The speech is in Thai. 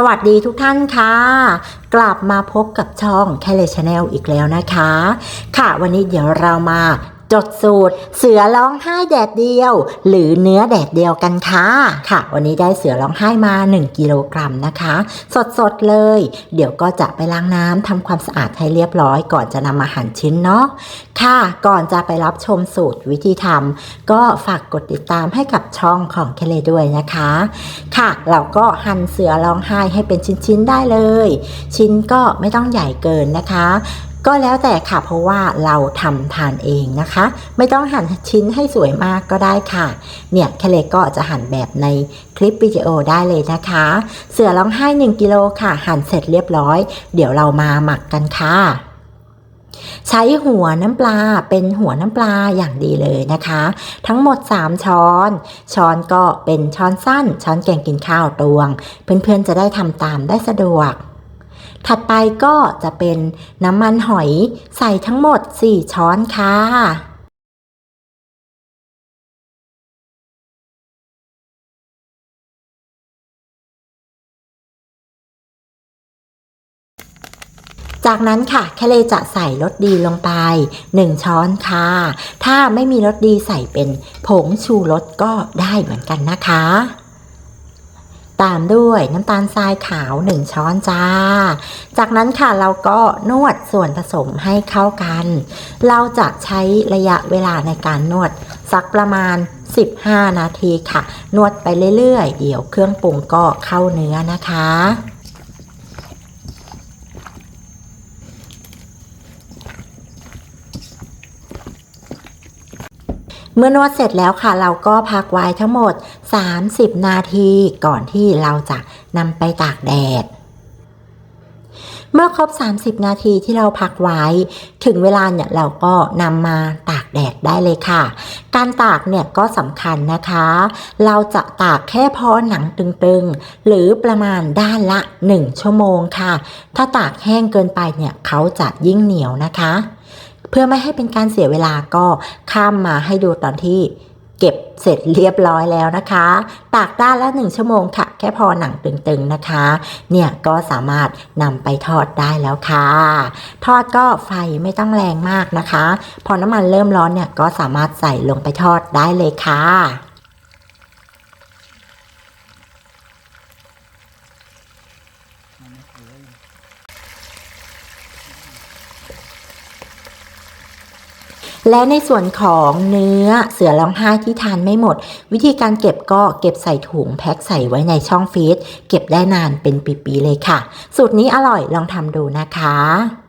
สวัสดีทุกท่านค่ะ กลับมาพบกับช่องแคเลชแนลอีกแล้วนะคะ ค่ะวันนี้เดี๋ยวเรามา จดสูตร เสือร้องไห้แดดเดียว หรือเนื้อแดดเดียวกันค่ะค่ะ วันนี้ได้เสือร้องไห้มา 1 กิโลกรัมนะคะ สดๆเลย เดี๋ยวก็จะไปล้างน้ำทำความสะอาดให้เรียบร้อย ก่อนจะนำมาหั่นชิ้นเนาะค่ะ ก่อนจะไปรับชมสูตรวิธีทำก็ฝากกดติดตามให้กับช่องของเคเลด้วยนะคะ ค่ะ เราก็หั่นเสือร้องไห้ให้เป็นชิ้นๆได้เลย ชิ้นก็ไม่ต้องใหญ่เกินนะคะ ก็แล้วแต่ค่ะเพราะว่าเราทำทานเองนะคะ ไม่ต้องหั่นชิ้นให้สวยมากก็ได้ค่ะ เนี่ยแคเลก็จะหั่นแบบในคลิปวิดีโอได้เลยนะคะ เสือร้องไห้1กิโลค่ะ หั่นเสร็จเรียบร้อย เดี๋ยวเรามาหมักกันค่ะใช้หัวน้ำปลาเป็นหัวน้ำปลาอย่างดีเลยนะคะ ทั้งหมด 3 ช้อน ช้อนก็เป็นช้อนสั้น ช้อนแกงกินข้าวตวง เพื่อนๆจะได้ทำตามได้สะดวก ถัดไปก็จะเป็นน้ำมันหอยใส่ทั้งหมด 4 ช้อนค่ะจากนั้นค่ะแคเลจะใส่รสดีลงไป 1 ช้อนค่ะ ถ้าไม่มีรสดีใส่เป็นผงชูรสก็ได้เหมือนกันนะคะ ตามด้วยน้ำตาลทรายขาว 1 ช้อนจ้า จากนั้นค่ะเราก็นวดส่วนผสมให้เข้ากัน เราจะใช้ระยะเวลาในการนวดสักประมาณ 15 นาทีค่ะ นวดไปเรื่อยๆ เดี๋ยวเครื่องปรุงก็เข้าเนื้อนะคะ เมื่อนวดเสร็จแล้วค่ะ เราก็พักไว้ทั้งหมด 30 นาทีก่อนที่เราจะนำไปตากแดด เมื่อครบ 30 นาทีที่เราพักไว้ ถึงเวลาเนี่ยเราก็นำมาตากแดดได้เลยค่ะ การตากเนี่ยก็สำคัญนะคะ เราจะตากแค่พอหนังตึงๆ หรือประมาณด้านละ 1 ชั่วโมงค่ะ ถ้าตากแห้งเกินไปเนี่ยเขาจะยิ่งเหนียวนะคะ เพื่อไม่ให้เป็นการเสียเวลาก็ข้ามมาให้ดูตอนที่เก็บเสร็จเรียบร้อยแล้วนะคะ ตากด้านละ 1 ชั่วโมงค่ะ แค่พอหนังตึงๆนะคะ เนี่ยก็สามารถนำไปทอดได้แล้วค่ะ ทอดก็ไฟไม่ต้องแรงมากนะคะ พอน้ำมันเริ่มร้อนเนี่ยก็สามารถใส่ลงไปทอดได้เลยค่ะ และในส่วนของเนื้อเสือร้องไห้ที่ทานไม่หมด วิธีการเก็บก็เก็บใส่ถุงแพ็คใส่ไว้ในช่องฟรีซเก็บได้นานเป็นปีๆเลยค่ะ สูตรนี้อร่อยลองทำดูนะคะ